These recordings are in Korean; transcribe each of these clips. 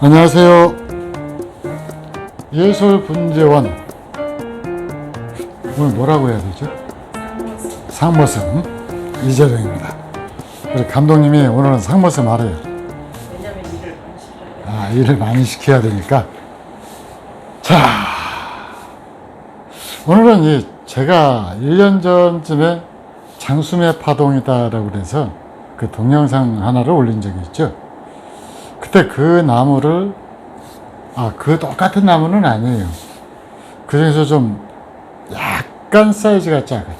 안녕하세요. 예술분재원 오늘 뭐라고 해야 되죠? 상모섬 이재령입니다. 우리 감독님이 오늘은 상모섬 하래요. 아, 일을 많이 시켜야 되니까. 자, 오늘은 이 제가 1년 전쯤에 장수매 파동이다라고 그래서 그 동영상 하나를 올린 적이 있죠. 그때 그 나무를, 아, 그 똑같은 나무는 아니에요. 그 중에서 좀 약간 사이즈가 작아요.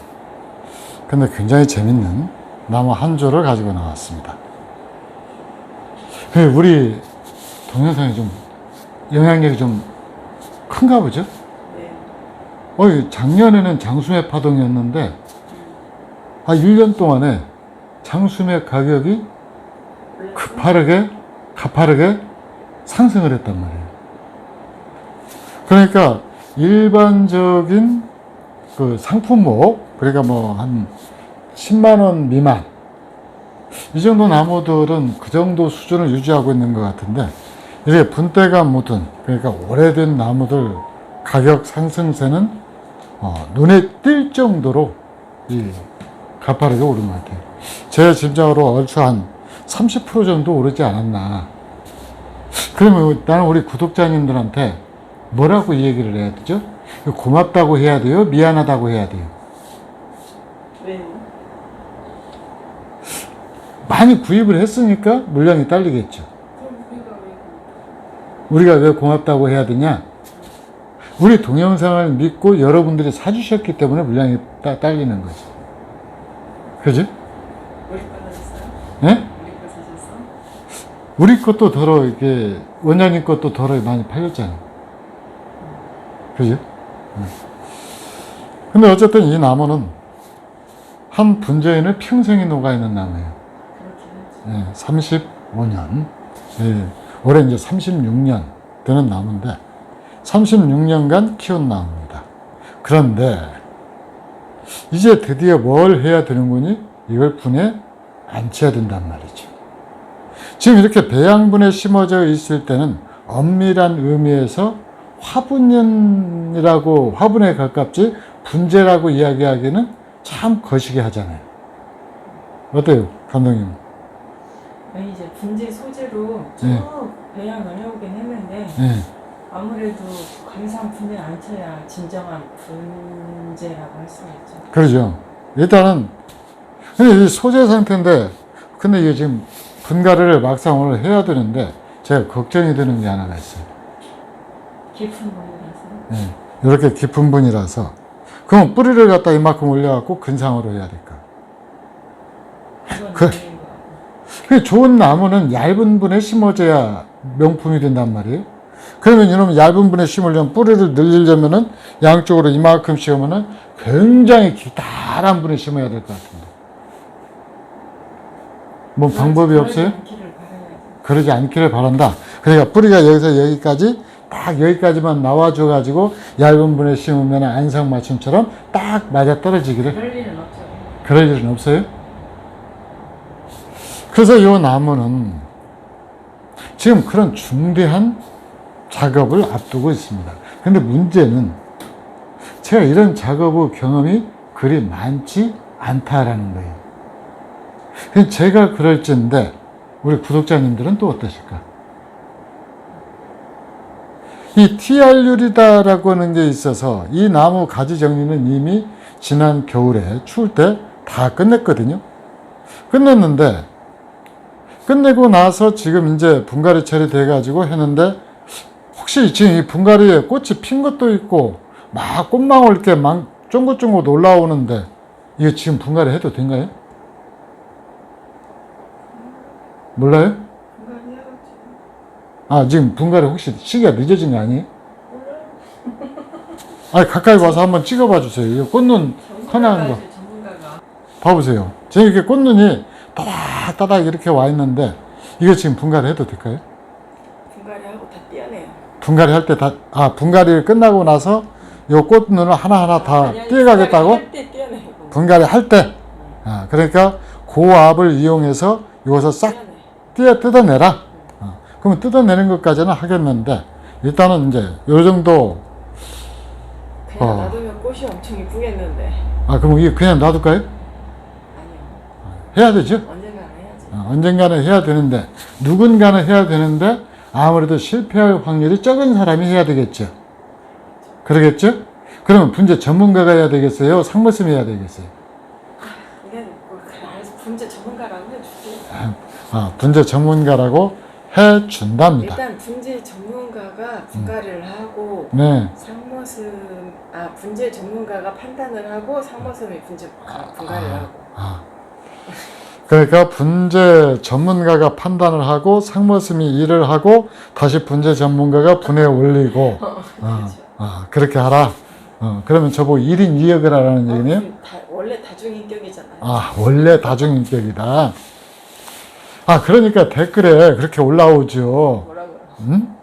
근데 굉장히 재밌는 나무 한 조를 가지고 나왔습니다. 그 우리 동영상이 좀 영향력이 좀 큰가 보죠? 네. 어이, 작년에는 장수매 파동이었는데, 아, 1년 동안에 장수매 가격이 가파르게, 가파르게 상승을 했단 말이에요. 그러니까 일반적인 그 상품목, 그러니까 뭐 한 10만원 미만, 이 정도 나무들은 그 정도 수준을 유지하고 있는 것 같은데, 이게 분때가 묻은, 그러니까 오래된 나무들 가격 상승세는 어, 눈에 띌 정도로 이 가파르게 오른 것 같아요. 제 짐작으로 얼추 한 30% 정도 오르지 않았나. 그러면 나는 우리 구독자님들한테 뭐라고 이 얘기를 해야 되죠? 고맙다고 해야 돼요? 미안하다고 해야 돼요? 왜요? 많이 구입을 했으니까 물량이 딸리겠죠. 우리가 왜 고맙다고 해야 되냐? 우리 동영상을 믿고 여러분들이 사주셨기 때문에 물량이 따, 딸리는 거죠. 그지? 우리 거 사셨어요? 예? 우리 거 사셨어? 우리 것도 덜어, 이게, 원장님 것도 덜어 많이 팔렸잖아. 응. 근데 어쨌든 이 나무는 한 분재에는 평생이 녹아있는 나무예요. 예, 35년. 예, 올해 이제 36년 되는 나무인데, 36년간 키운 나무입니다. 그런데, 이제 드디어 뭘 해야 되는 거니? 이걸 분에 안쳐야 된단 말이죠. 지금 이렇게 배양분에 심어져 있을 때는 엄밀한 의미에서 화분연이라고, 화분에 가깝지 분재라고 이야기하기는 참 거시기 하잖아요. 어때요, 감독님? 아니 이제 분재 소재로 쭉 네. 배양을 해오긴 했는데 예. 아무래도 관상 분에 안 쳐야 진정한 분재라고 할 수가 있죠. 그러죠. 일단은 근데 이 소재 상태인데 근데 이게 지금 분갈이를 막상 오늘 해야 되는데 제가 걱정이 되는 게 하나가 있어요. 깊은 분이라서 예. 이렇게 깊은 분이라서 그럼 뿌리를 갖다 이만큼 올려갖고 근상으로 해야 될까? 그-. 그 좋은 나무는 얇은 분에 심어져야 명품이 된단 말이에요. 그러면 이놈 얇은 분에 심으려면 뿌리를 늘리려면은 양쪽으로 이만큼 심으면은 굉장히 길다란 분에 심어야 될 것 같은데. 뭐 방법이 없어요? 그러지 않기를 바란다. 그러니까 뿌리가 여기서 여기까지 딱 여기까지만 나와줘가지고 얇은 분에 심으면 안성 맞춤처럼 딱 맞아 떨어지기를 그럴 일은 없죠. 그럴 일은 없어요. 그래서 이 나무는 지금 그런 중대한 작업을 앞두고 있습니다. 근데 문제는 제가 이런 작업의 경험이 그리 많지 않다라는 거예요. 제가 그럴진데 우리 구독자님들은 또 어떠실까? 이 TR율이다라고 하는 게 있어서 이 나무 가지 정리는 이미 지난 겨울에 추울 때 다 끝냈거든요. 끝냈는데 끝내고 나서 지금 이제 분갈이 처리돼 가지고 했는데 혹시 지금 이 분갈이에 꽃이 핀 것도 있고 막 꽃망울 이렇게 막 쫑긋쫑긋 올라오는데 이거 지금 분갈이 해도 된가요? 몰라요? 아 지금 분갈이 혹시 시기가 늦어진 거 아니에요? 아 가까이 와서 한번 찍어봐 주세요. 이거 꽃눈 커나는 거. 봐보세요. 지금 이렇게 꽃눈이 따닥따닥 이렇게 와 있는데 이거 지금 분갈이 해도 될까요? 분갈이 하고 다 떼어내요. 분갈이 할 때 다, 아, 분갈이 끝나고 나서 요 꽃눈을 하나하나 다 떼어가겠다고? 분갈이 할 때. 아, 그러니까 고압을 이용해서 이것을 싹 떼어 뜯어내라. 어, 그러면 뜯어내는 것까지는 하겠는데 일단은 이제 요 정도 그냥 어. 놔두면 꽃이 엄청 이쁘겠는데. 아 그럼 이게 그냥 놔둘까요? 아니요. 해야 되죠? 언젠가 해야지. 어, 언젠가는 해야 되는데 누군가는 해야 되는데 아무래도 실패할 확률이 적은 사람이 해야 되겠죠. 그러겠죠? 그러면 분재 전문가가 해야 되겠어요? 상무쌤이 해야 되겠어요? 이게 뭐 그래 알아서 분재 해줄게. 아, 분재 전문가라고 해 준답니다. 일단 분재 전문가가 분가를 하고 네. 상모슴 아 분재 전문가가 판단을 하고 상모슴이 분재 아, 분가를 하고. 아. 그러니까 분재 전문가가 판단을 하고 상무심이 일을 하고 다시 분재 전문가가 분해 올리고 어, 아, 그렇죠. 아, 그렇게 하라. 어, 그러면 저보고 1인 2역을 하라는 얘기네요. 어, 다, 원래 다중인격이잖아요. 아, 원래 다중인격이다. 아, 그러니까 댓글에 그렇게 올라오죠. 뭐라고요? 음?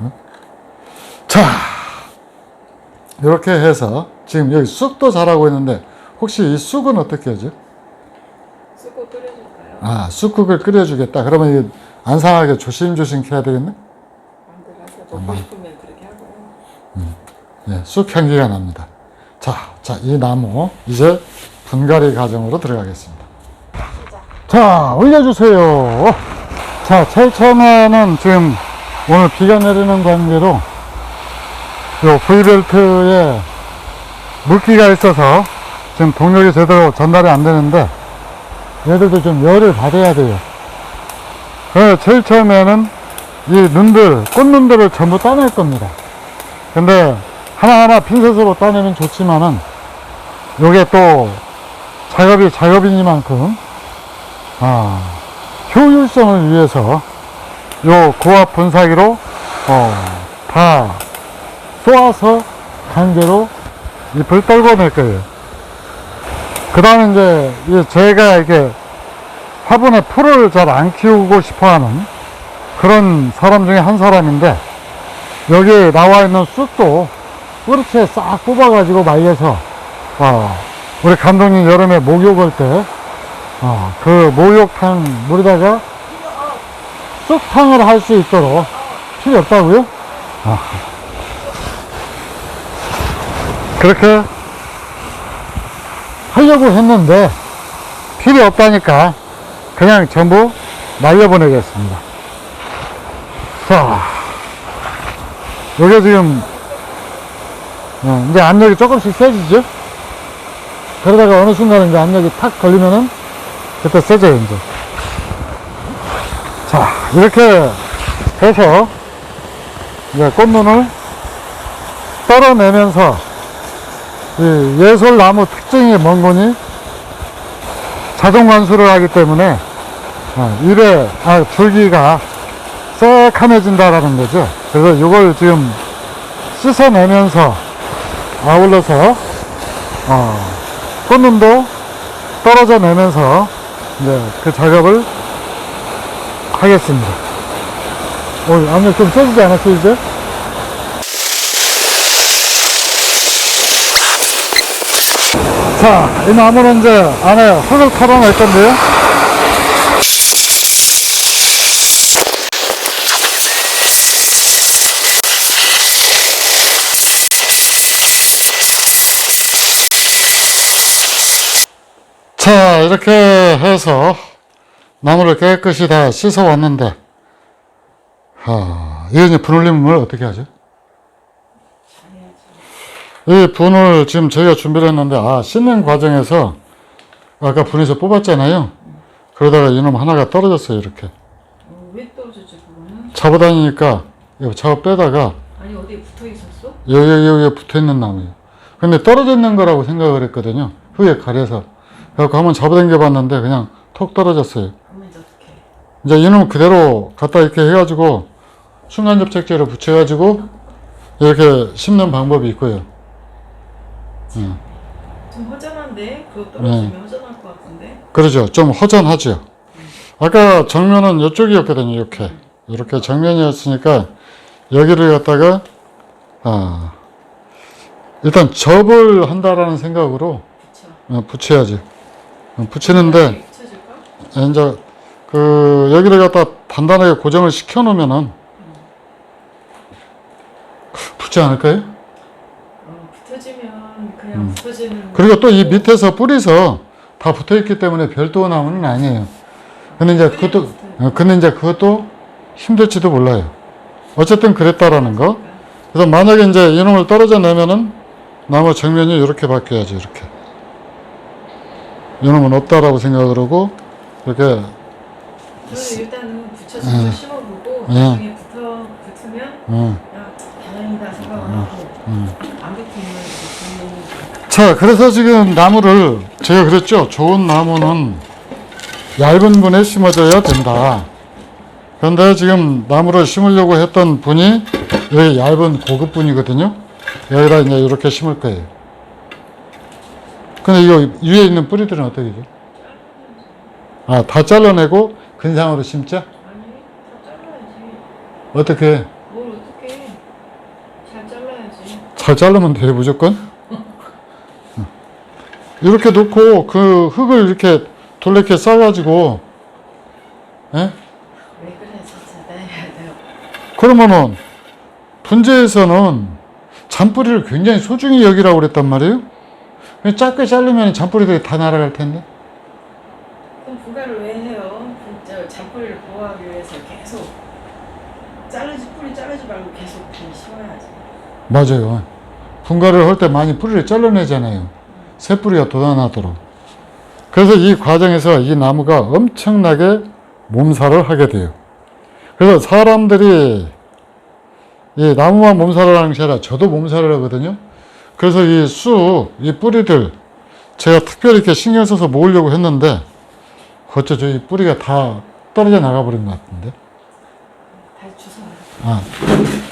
어? 자, 이렇게 해서 지금 여기 쑥도 잘하고 있는데 혹시 이 쑥은 어떻게 하죠? 쓰고 끓여줄까요? 아, 쑥국을 끓여주겠다. 그러면 이게 안 상하게 조심조심 해야 되겠네? 마음대로 하세요. 먹고 싶으면 그렇게 하고요. 예, 쑥 향기가 납니다. 자, 자, 이 나무 이제 분갈이 과정으로 들어가겠습니다. 자, 올려주세요. 자, 처음에는 지금 오늘 비가 내리는 관계로 요 V벨트에 물기가 있어서 지금 동력이 제대로 전달이 안 되는데 얘들도 좀 열을 받아야 돼요. 그래서 제일 처음에는 이 눈들, 꽃눈들을 전부 따낼 겁니다. 근데 하나하나 핀셋으로 따내면 좋지만은 요게 또 작업이 작업이니만큼 아, 효율성을 위해서 요 고압 분사기로 어, 다 쏘아서 강제로 잎을 떨궈낼 거예요. 그 다음에 이제 제가 이게 화분에 풀을 잘 안 키우고 싶어 하는 그런 사람 중에 한 사람인데 여기 나와 있는 쑥도 뿌리채 싹 뽑아가지고 말려서 어, 우리 감독님 여름에 목욕할 때 어, 그 목욕탕 물에다가 쑥탕을 할 수 있도록 필요 없다고요? 아. 그렇게 하려고 했는데 필요 없다니까 그냥 전부 날려보내겠습니다. 자, 요게 지금 어, 이제 압력이 조금씩 세지죠? 그러다가 어느 순간에 이제 압력이 탁 걸리면은 그때 세져요, 이제. 자, 이렇게 해서 이제 꽃눈을 떨어내면서 이 예솔나무 특징이 뭔 거니? 자동 관수를 하기 때문에 어, 일에 아, 줄기가 새카매진다라는 거죠. 그래서 이걸 지금 씻어내면서 아울러서 어, 꽃눈도 떨어져 내면서 이제 그 작업을 하겠습니다. 오, 압력 좀 세지지 않았어요, 이제? 자, 이 나무는 이제 안에 흙을 털어낼 건데요. 자, 이렇게 해서 나무를 깨끗이 다 씻어 왔는데, 하, 이제 분올림을 어떻게 하죠? 이 분을 지금 저희가 준비를 했는데, 아, 씻는 과정에서 아까 분에서 뽑았잖아요. 그러다가 이놈 하나가 떨어졌어요, 이렇게. 어, 왜 떨어졌죠 그거는? 잡아다니니까, 이거 잡아 빼다가, 아니 어디에 붙어 있었어? 여기, 여기에 붙어 있는 나무예요. 근데 떨어져 있는 거라고 생각을 했거든요. 흙에 가려서. 그래갖고 한번 잡아당겨 봤는데, 그냥 톡 떨어졌어요. 이제 이놈 그대로 갖다 이렇게 해가지고 순간 접착제로 붙여가지고 이렇게 심는 방법이 있고요. 좀 허전한데 그거 떨어지면 허전할 것 같은데. 그러죠. 좀 허전하죠. 아까 정면은 이쪽이었거든요. 이렇게 이렇게 정면이었으니까 여기를 갖다가 아 일단 접을 한다라는 생각으로 그쵸. 어, 붙여야지. 어, 붙이는데 붙여줄까? 이제 그 여기를 갖다 단단하게 고정을 시켜 놓으면은 붙지 않을까요? 어, 붙어지면 그냥 붙어지는 그리고 또 이 밑에서 뿌리서 다 붙어 있기 때문에 별도 나무는 아니에요. 근데 이제 그것도, 어, 근데 이제 그것도 힘들지도 몰라요. 어쨌든 그랬다라는 거. 그래서 만약에 이제 이놈을 떨어져 내면은 나무 정면이 이렇게 바뀌어야지, 이렇게. 이놈은 없다라고 생각을 하고, 이렇게, 저는 일단은 붙여서 심어보고 예. 나중에 붙어 붙으면 어, 야 다행이다 생각을 하고 음. 안 붙으면 이제 자, 그래서 지금 나무를 제가 그랬죠. 좋은 나무는 얇은 분에 심어줘야 된다. 그런데 지금 나무를 심으려고 했던 분이 여기 얇은 고급 분이거든요. 여기다 이제 이렇게 심을 거예요. 근데 이거 위에 있는 뿌리들은 어떻게 되죠? 아, 다 잘라내고 근상으로 심자? 아니 다 잘라야지 어떻게? 뭘 어떻게 잘 잘라야지 잘 자르면 돼요, 무조건. 이렇게 놓고 그 흙을 이렇게 돌레게 싸가지고, 예? 왜 그래 진짜 내야 돼요 그러면은 분재에서는 잔뿌리를 굉장히 소중히 여기라고 그랬단 말이에요. 짧게 자르면 잔뿌리들이 다 날아갈 텐데. 그럼 분갈을 왜 해요? 진짜 잔뿌리를 보호하기 위해서 계속 자르지 뿌리 자르지 말고 계속 심어야지 맞아요. 분갈을 할때 많이 뿌리를 잘라내잖아요. 새 뿌리가 돋아나도록. 그래서 이 과정에서 이 나무가 엄청나게 몸살을 하게 돼요. 그래서 사람들이 이 나무만 몸살을 하는 게 아니라 저도 몸살을 하거든요. 그래서 이 쑥, 이 뿌리들 제가 특별히 이렇게 신경 써서 모으려고 했는데 어쩌죠? 이 뿌리가 다 떨어져 나가버린 것 같은데. 아,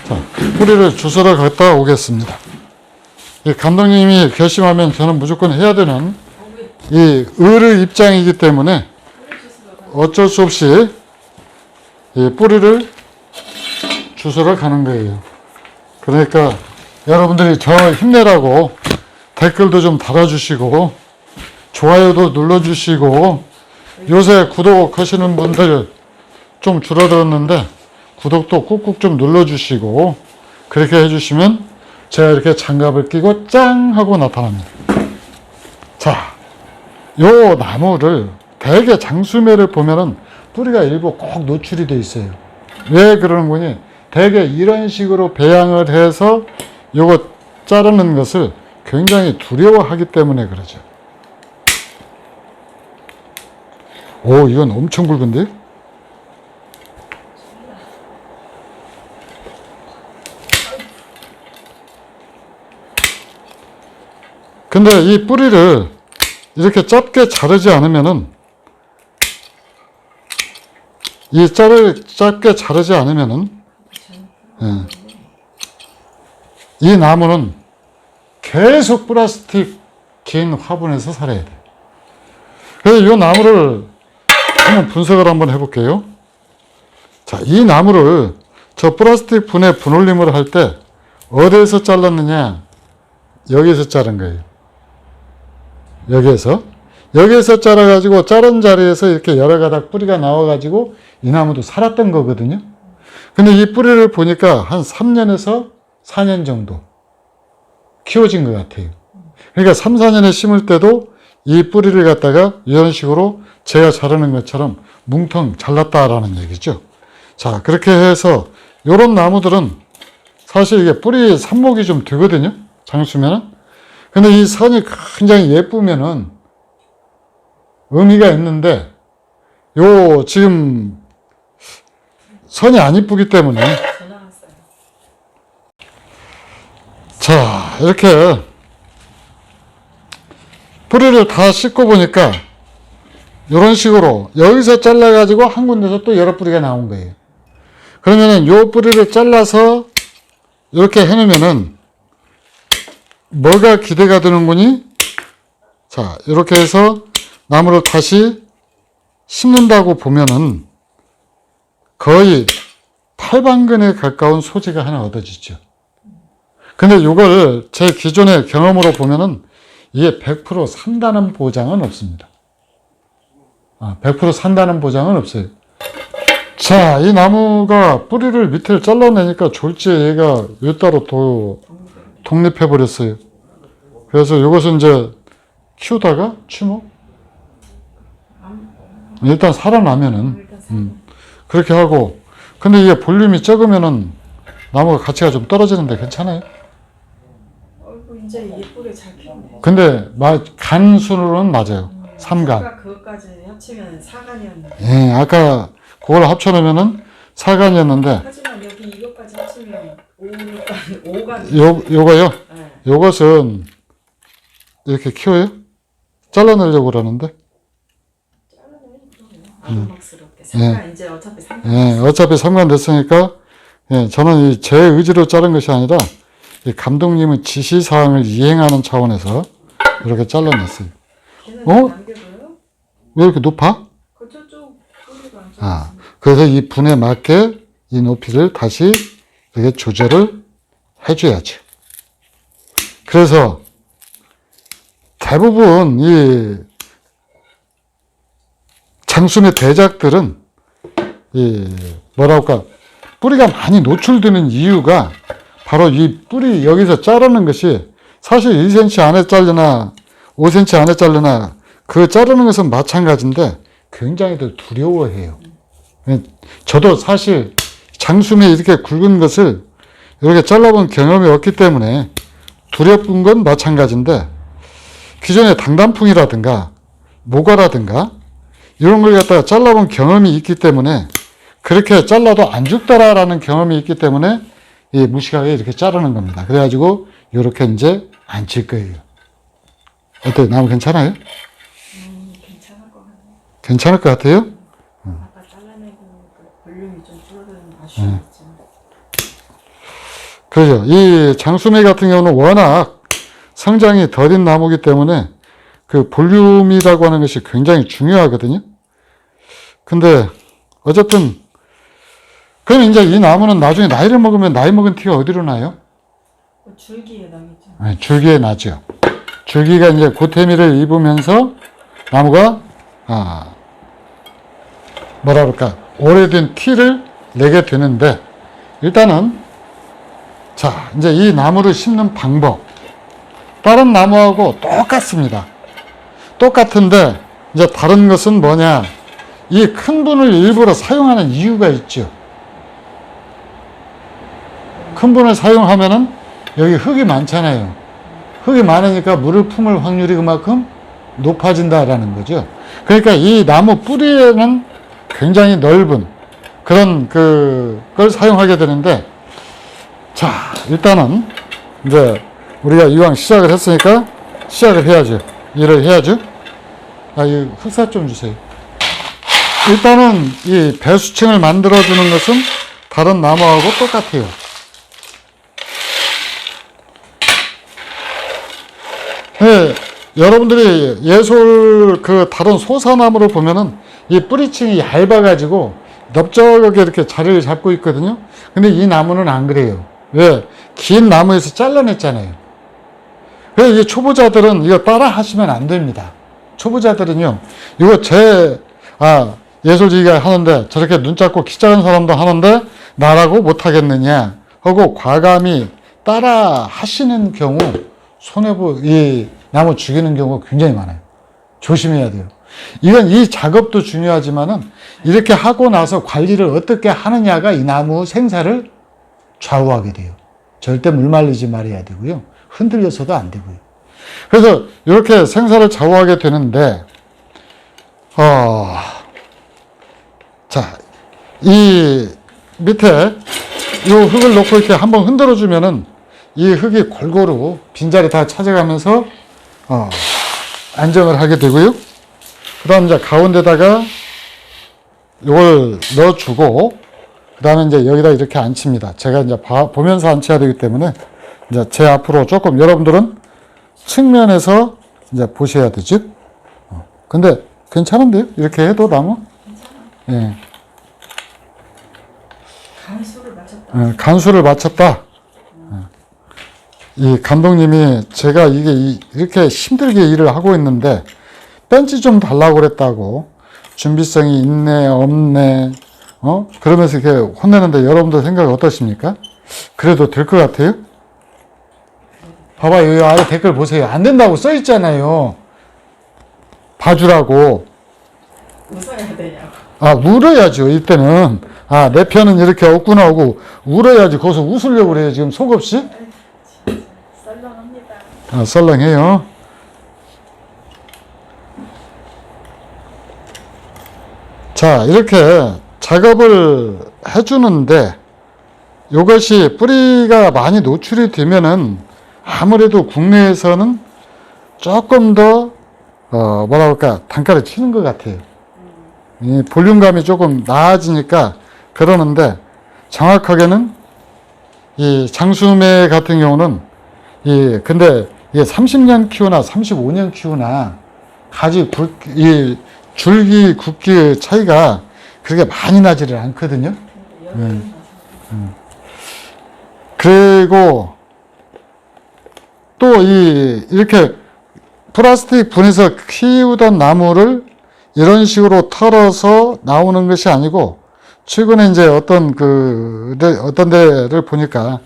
자, 뿌리를 주스러 갔다 오겠습니다. 이 감독님이 결심하면 저는 무조건 해야 되는 이 을의 입장이기 때문에 어쩔 수 없이 이 뿌리를 주스러 가는 거예요. 그러니까 여러분들이 저 힘내라고 댓글도 좀 달아주시고 좋아요도 눌러주시고 요새 구독하시는 분들 좀 줄어들었는데 구독도 꾹꾹 좀 눌러주시고 그렇게 해주시면 제가 이렇게 장갑을 끼고 짱 하고 나타납니다. 자, 요 나무를 대개 장수매를 보면은 뿌리가 일부 꼭 노출이 돼 있어요. 왜 그러는 거니? 대개 이런 식으로 배양을 해서 요거 자르는 것을 굉장히 두려워하기 때문에 그러죠. 오, 이건 엄청 굵은데? 근데 이 뿌리를 이렇게 짧게 자르지 않으면은 이 짤을 짧게 자르지 않으면은 예. 이 나무는 계속 플라스틱 긴 화분에서 살아야 돼. 그래서 이 나무를 한번 분석을 한번 해볼게요. 자, 이 나무를 저 플라스틱 분에 분올림을 할 때 어디에서 잘랐느냐? 여기서 자른 거예요. 여기에서 여기에서 자라가지고 자른 자리에서 이렇게 여러 가닥 뿌리가 나와가지고 이 나무도 살았던 거거든요. 근데 이 뿌리를 보니까 한 3년에서 4년 정도 키워진 것 같아요. 그러니까 3, 4년에 심을 때도 이 뿌리를 갖다가 이런 식으로 제가 자르는 것처럼 뭉텅 잘랐다라는 얘기죠. 자, 그렇게 해서 이런 나무들은 사실 이게 뿌리 삽목이 좀 되거든요. 장수면은. 근데 이 선이 굉장히 예쁘면은 의미가 있는데 요 지금 선이 안 이쁘기 때문에 전화 왔어요 자 이렇게 뿌리를 다 씻고 보니까 이런 식으로 여기서 잘라 가지고 한 군데서 또 여러 뿌리가 나온 거예요 그러면은 요 뿌리를 잘라서 이렇게 해 놓으면은 뭐가 기대가 되는 거니 자 이렇게 해서 나무를 다시 심는다고 보면은 거의 팔방근에 가까운 소재가 하나 얻어지죠. 근데 이걸 제 기존의 경험으로 보면은 이게 100% 산다는 보장은 없습니다. 아, 100% 산다는 보장은 없어요. 자, 이 나무가 뿌리를 밑을 잘라내니까 졸지에 얘가 왜 따로 더 독립해 버렸어요. 그래서 이것은 이제 키우다가 취목 일단 살아나면은 음, 그렇게 하고 근데 이게 볼륨이 적으면은 나무가 가치가 좀 떨어지는데 괜찮아요. 이제 예쁘게 잘 키우네. 근데 마- 간 순으로는 맞아요. 삼간. 아까 그것까지 합치면 사간이었는데. 예, 아까 그걸 합쳐놓으면은 사간이었는데 하지만 여기 이것까지 합치면 오간 오간. 요 요거요. 네. 요것은 이렇게 키워요? 잘라내려고 그러는데 잘라내면 아름막스럽게. 사간 이제 어차피 사간. 예, 어차피 상관됐으니까 예, 저는 이제 의지로 자른 것이 아니라 이 감독님의 지시사항을 이행하는 차원에서 이렇게 잘라냈어요. 어? 왜 이렇게 높아? 아. 그래서 이 분에 맞게 이 높이를 다시 이렇게 조절을 해줘야죠. 그래서 대부분 이 장수의 대작들은 이 뭐랄까 할까 뿌리가 많이 노출되는 이유가 바로 이 뿌리 여기서 자르는 것이 사실 1cm 안에 자르나 5cm 안에 자르나 그 자르는 것은 마찬가지인데 굉장히들 두려워해요. 예, 저도 사실 장수매 이렇게 굵은 것을 이렇게 잘라본 경험이 없기 때문에 두렵은 건 마찬가지인데 기존의 당단풍이라든가 모과라든가 이런 걸 갖다가 잘라본 경험이 있기 때문에 그렇게 잘라도 안 죽더라라는 경험이 있기 때문에 이 무식하게 이렇게 자르는 겁니다. 그래가지고 이렇게 이제 안칠 거예요. 어때? 나무 괜찮아요? 음, 괜찮을 것 같네. 괜찮을 것 같아요? 아까 잘라내고 그 볼륨이 좀 줄어드는 아쉬움이 네. 그죠. 이 장수매 같은 경우는 워낙 성장이 더딘 나무기 때문에 그 볼륨이라고 하는 것이 굉장히 중요하거든요. 근데 어쨌든 그럼 이제 이 나무는 나중에 나이를 먹으면 나이 먹은 티가 어디로 나요? 그 줄기에 나겠죠. 네, 줄기에 나죠. 줄기가 이제 고태미를 입으면서 나무가 아 뭐라 그럴까 오래된 티를 내게 되는데 일단은 자 이제 이 나무를 심는 방법 다른 나무하고 똑같습니다. 똑같은데 이제 다른 것은 뭐냐 이 큰 분을 일부러 사용하는 이유가 있죠. 큰 분을 사용하면은 여기 흙이 많잖아요. 흙이 많으니까 물을 품을 확률이 그만큼 높아진다라는 거죠. 그러니까 이 나무 뿌리에는 굉장히 넓은 그런 그 걸 사용하게 되는데 자 일단은 이제 우리가 이왕 시작을 했으니까 시작을 해야죠. 일을 해야죠. 아, 이 흑사 좀 주세요. 일단은 이 배수층을 만들어 주는 것은 다른 나무하고 똑같아요. 예, 여러분들이 예솔 그 다른 소사나무를 보면은 이 뿌리층이 얇아가지고 넓적하게 이렇게 자리를 잡고 있거든요. 근데 이 나무는 안 그래요. 왜? 긴 나무에서 잘라냈잖아요. 그래서 이게 초보자들은 이거 따라 하시면 안 됩니다. 초보자들은요, 이거 제, 아, 예술지가 하는데 저렇게 눈 작고 키 작은 사람도 하는데 나라고 못하겠느냐 하고 과감히 따라 하시는 경우 손해보, 이 나무 죽이는 경우가 굉장히 많아요. 조심해야 돼요. 이건 이 작업도 중요하지만은 이렇게 하고 나서 관리를 어떻게 하느냐가 이 나무 생사를 좌우하게 돼요. 절대 물 말리지 말아야 되고요. 흔들려서도 안 되고요. 그래서 이렇게 생사를 좌우하게 되는데, 어, 자, 이 밑에 이 흙을 놓고 이렇게 한번 흔들어 주면은 이 흙이 골고루 빈자리 다 찾아가면서 어, 안정을 하게 되고요. 그 다음 이제 가운데다가 이걸 넣어주고, 그 다음에 이제 여기다 이렇게 앉힙니다. 제가 이제 봐- 보면서 앉혀야 되기 때문에 이제 제 앞으로 조금 여러분들은 측면에서 이제 보셔야 되죠. 어, 근데 괜찮은데요? 이렇게 해도 나무? 예. 간수를 맞췄다. 어, 간수를 맞췄다. 어. 이 감독님이 제가 이게 이- 이렇게 힘들게 일을 하고 있는데 벤치 좀 달라고 그랬다고 준비성이 있네 없네 어? 그러면서 이렇게 혼내는데 여러분들 생각 어떠십니까? 그래도 될 것 같아요? 봐봐요. 여기 아래 댓글 보세요. 안 된다고 써 있잖아요. 봐주라고. 웃어야 되냐고. 아, 울어야죠. 이때는. 아, 내 편은 이렇게 없구나 하고 울어야지. 거기서 웃으려고 그래요. 지금 속없이. 아, 썰렁해요. 자, 이렇게 작업을 해주는데 이것이 뿌리가 많이 노출이 되면은 아무래도 국내에서는 조금 더, 어, 뭐라 할까, 단가를 치는 것 같아요. 이 볼륨감이 조금 나아지니까 그러는데 정확하게는 이 장수매 같은 경우는 이 근데 이게 30년 키우나 35년 키우나 가지 굵, 이 줄기 굵기 차이가 그렇게 많이 나지를 않거든요. 여름 그리고 또 이 이렇게 플라스틱 분에서 키우던 나무를 이런 식으로 털어서 나오는 것이 아니고 최근에 이제 어떤 그 데- 어떤 데를 보니까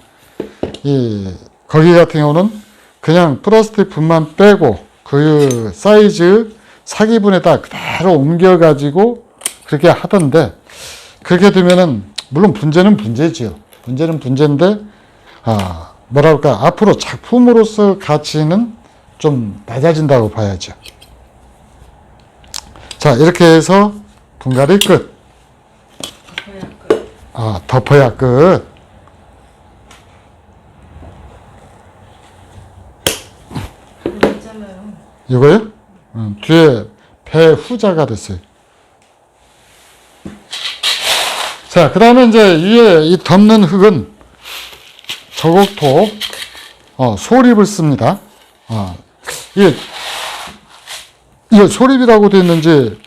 이 거기 같은 경우는 그냥 플라스틱 분만 빼고 그 사이즈 사기분에다 그대로 옮겨 가지고 그렇게 하던데 그렇게 되면은 물론 분재는 분재지요. 분재는 분재인데 아 뭐랄까 앞으로 작품으로서 가치는 좀 낮아진다고 봐야죠. 자 이렇게 해서 분갈이 끝. 덮어야 끝. 아 덮어야 끝. 그거 있잖아요. 이거요? 음, 뒤에 배 후자가 됐어요. 자, 그 다음에 이제 위에 이 덮는 흙은 저곡토, 어, 소립을 씁니다. 어, 이게, 소립이라고 되어 있는지,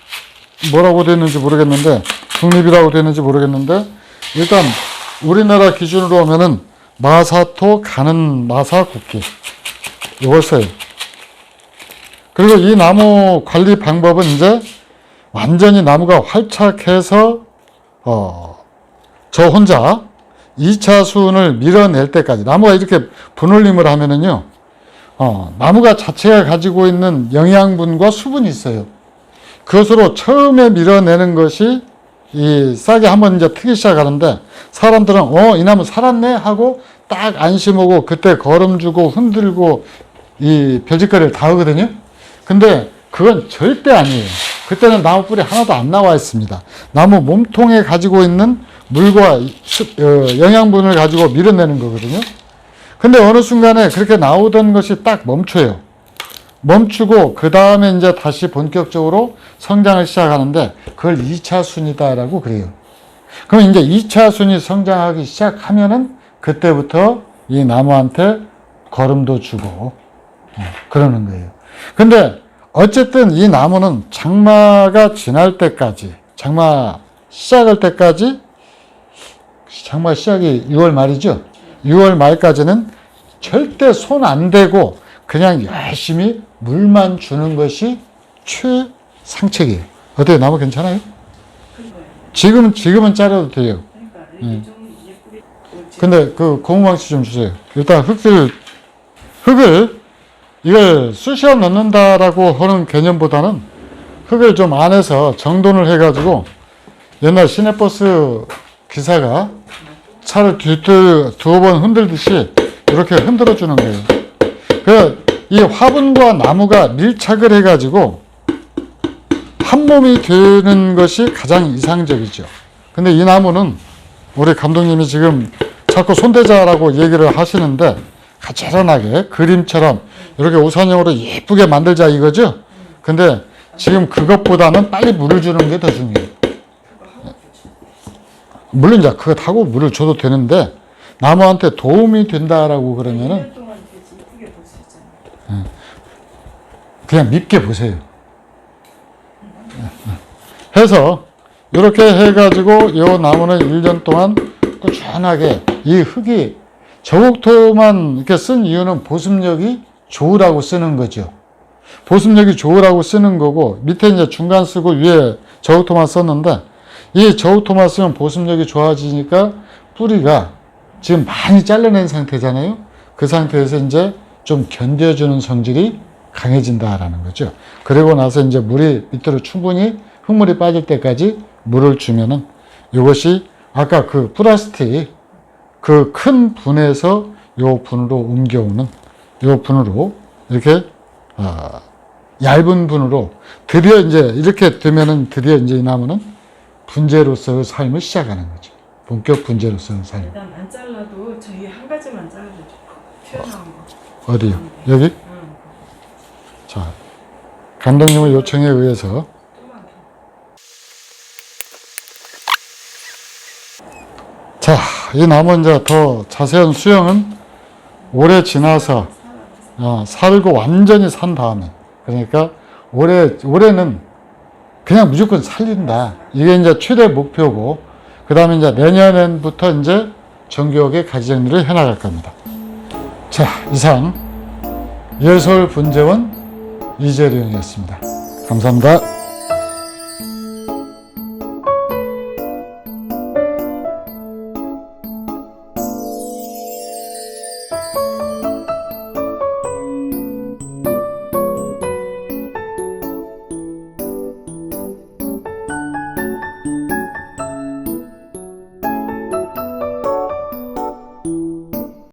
뭐라고 되어 있는지 모르겠는데, 중립이라고 되어 있는지 모르겠는데, 일단 우리나라 기준으로 하면은 마사토 가는 마사 굵기. 이걸 써요. 그리고 이 나무 관리 방법은 이제 완전히 나무가 활착해서 어, 저 혼자 2차 수운을 밀어낼 때까지 나무가 이렇게 분올림을 하면은요 어, 나무가 자체가 가지고 있는 영양분과 수분이 있어요. 그것으로 처음에 밀어내는 것이 이 싹이 한번 이제 트기 시작하는데 사람들은 어 이 나무 살았네 하고 딱 안심하고 그때 걸음 주고 흔들고 이 별짓거리를 다 하거든요. 근데 그건 절대 아니에요. 그때는 나무 뿌리 하나도 안 나와 있습니다. 나무 몸통에 가지고 있는 물과 수- 어, 영양분을 가지고 밀어내는 거거든요. 근데 어느 순간에 그렇게 나오던 것이 딱 멈춰요. 멈추고 그 다음에 이제 다시 본격적으로 성장을 시작하는데 그걸 2차 순이다라고 그래요. 그럼 이제 2차 순이 성장하기 시작하면은 그때부터 이 나무한테 걸음도 주고 어, 그러는 거예요. 근데 어쨌든 이 나무는 장마가 지날 때까지 장마 시작할 때까지 장마 시작이 6월 말이죠. 6월 말까지는 절대 손 안 대고 그냥 열심히 물만 주는 것이 최상책이에요. 어때요? 나무 괜찮아요? 지금 지금은 자르도 돼요. 옳지. 근데 그 고무망치 좀 주세요. 일단 흙을 흙을 이걸 쑤셔 넣는다라고 하는 개념보다는 흙을 좀 안에서 정돈을 해가지고 옛날 시내버스 기사가 차를 뒤틀 두어 번 흔들듯이 이렇게 흔들어 주는 거예요. 그 이 화분과 나무가 밀착을 해가지고 한 몸이 되는 것이 가장 이상적이죠. 근데 이 나무는 우리 감독님이 지금 자꾸 손대자라고 얘기를 하시는데 가지런하게 그림처럼 이렇게 우산형으로 예쁘게 만들자 이거죠. 근데 지금 그것보다는 빨리 물을 주는 게 더 중요해요. 물론 이제 그거 타고 물을 줘도 되는데 나무한테 도움이 된다라고 그러면은 1년 동안 되게 이쁘게 볼수 있잖아요. 그냥 밉게 보세요. 해서 이렇게 해가지고 이 나무는 1년 동안 꾸준하게 이 흙이 저곡토만 이렇게 쓴 이유는 보습력이 좋으라고 쓰는 거죠. 보습력이 좋으라고 쓰는 거고 밑에 이제 중간 쓰고 위에 저곡토만 썼는데 이 저우토마스는 보습력이 좋아지니까 뿌리가 지금 많이 잘라낸 상태잖아요. 그 상태에서 이제 좀 견뎌주는 성질이 강해진다라는 거죠. 그리고 나서 이제 물이 밑으로 충분히 흙물이 빠질 때까지 물을 주면은 이것이 아까 그 플라스틱 그 큰 분에서 요 분으로 옮겨오는 요 분으로 이렇게 아, 얇은 분으로 드디어 이제 이렇게 되면은 드디어 이제 이 나무는 분재로서의 삶을 시작하는 거죠. 본격 분재로서의 삶. 일단 안 잘라도 저희 한 가지만 잘라도 튀어나온 거. 어디요? 여기? 응. 자, 감독님의 요청에 의해서 조그맣게. 자, 이 나무 이제 더 자세한 수영은 오래 지나서 어, 살고 완전히 산 다음에 그러니까 올해 올해는 그냥 무조건 살린다. 이게 이제 최대 목표고 그 다음에 이제 내년부터 이제 정교하게 가지 정리를 해나갈 겁니다. 자, 이상 예솔 분재원 이재룡이었습니다. 감사합니다.